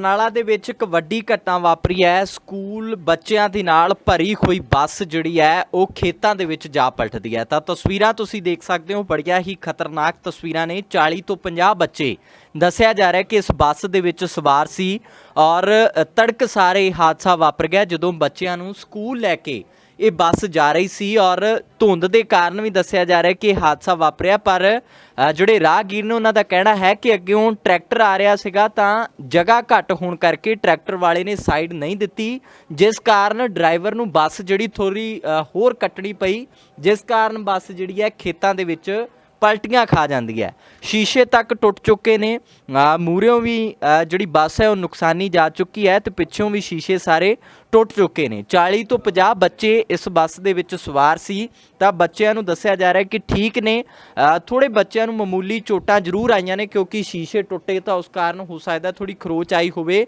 ਬਰਨਾਲਾ ਦੇ ਵਿੱਚ ਇੱਕ ਵੱਡੀ ਘਟਨਾ ਵਾਪਰੀ ਹੈ। ਸਕੂਲ ਬੱਚਿਆਂ ਦੇ ਨਾਲ ਭਰੀ ਹੋਈ ਬੱਸ ਜਿਹੜੀ ਹੈ, ਉਹ ਖੇਤਾਂ ਦੇ ਵਿੱਚ ਜਾ ਪਲਟਦੀ ਹੈ। ਤਾਂ ਤਸਵੀਰਾਂ ਤੁਸੀਂ ਦੇਖ ਸਕਦੇ ਹੋ, ਬੜੀਆਂ ਹੀ ਖਤਰਨਾਕ ਤਸਵੀਰਾਂ ਨੇ। 40 ਤੋਂ 50 ਬੱਚੇ ਦੱਸਿਆ ਜਾ ਰਿਹਾ ਕਿ ਇਸ ਬੱਸ ਦੇ ਵਿੱਚ ਸਵਾਰ ਸੀ ਔਰ ਤੜਕ ਸਾਰੇ ਹਾਦਸਾ ਵਾਪਰ ਗਿਆ ਜਦੋਂ ਬੱਚਿਆਂ ਨੂੰ ਸਕੂਲ ਲੈ ਕੇ ਇਹ ਬੱਸ ਜਾ ਰਹੀ ਸੀ ਔਰ ਧੁੰਦ ਦੇ ਕਾਰਨ ਵੀ ਦੱਸਿਆ ਜਾ ਰਿਹਾ ਕਿ ਇਹ ਹਾਦਸਾ ਵਾਪਰਿਆ, ਪਰ ਜਿਹੜੇ ਰਾਹਗੀਰ ਨੇ ਉਹਨਾਂ ਦਾ ਕਹਿਣਾ ਹੈ ਕਿ ਅੱਗੇੋਂ ਟਰੈਕਟਰ ਆ ਰਿਹਾ ਸੀਗਾ ਤਾਂ ਜਗ੍ਹਾ ਘੱਟ ਹੋਣ ਕਰਕੇ ਟਰੈਕਟਰ ਵਾਲੇ ਨੇ ਸਾਈਡ ਨਹੀਂ ਦਿੱਤੀ, ਜਿਸ ਕਾਰਨ ਡਰਾਈਵਰ ਨੂੰ ਬੱਸ ਜਿਹੜੀ ਥੋੜੀ ਹੋਰ ਕੱਟਣੀ ਪਈ, ਜਿਸ ਕਾਰਨ ਬੱਸ ਜਿਹੜੀ ਹੈ ਖੇਤਾਂ ਦੇ ਵਿੱਚ ਪਲਟੀਆਂ ਖਾ ਜਾਂਦੀ ਹੈ। ਸ਼ੀਸ਼ੇ ਤੱਕ ਟੁੱਟ ਚੁੱਕੇ ਨੇ। ਮੂਰਿਓਂ ਵੀ ਜਿਹੜੀ ਬੱਸ ਹੈ ਉਹ ਨੁਕਸਾਨੀ ਜਾ ਚੁੱਕੀ ਹੈ ਤੇ ਪਿੱਛੋਂ ਵੀ ਸ਼ੀਸ਼ੇ ਸਾਰੇ ਟੁੱਟ ਚੁੱਕੇ ਨੇ। 40 ਤੋਂ 50 ਬੱਚੇ ਇਸ ਬੱਸ ਦੇ ਵਿੱਚ ਸਵਾਰ ਸੀ। ਤਾਂ ਬੱਚਿਆਂ ਨੂੰ ਦੱਸਿਆ ਜਾ ਰਿਹਾ ਕਿ ਠੀਕ ਨੇ। ਅ, ਥੋੜੇ ਬੱਚਿਆਂ ਨੂੰ ਮਾਮੂਲੀ ਚੋਟਾਂ ਜ਼ਰੂਰ ਆਈਆਂ ਨੇ ਕਿਉਂਕਿ ਸ਼ੀਸ਼ੇ ਟੁੱਟੇ ਤਾਂ ਉਸ ਕਾਰਨ ਹੋ ਸਕਦਾ ਥੋੜੀ ਖਰੋਚ ਆਈ ਹੋਵੇ।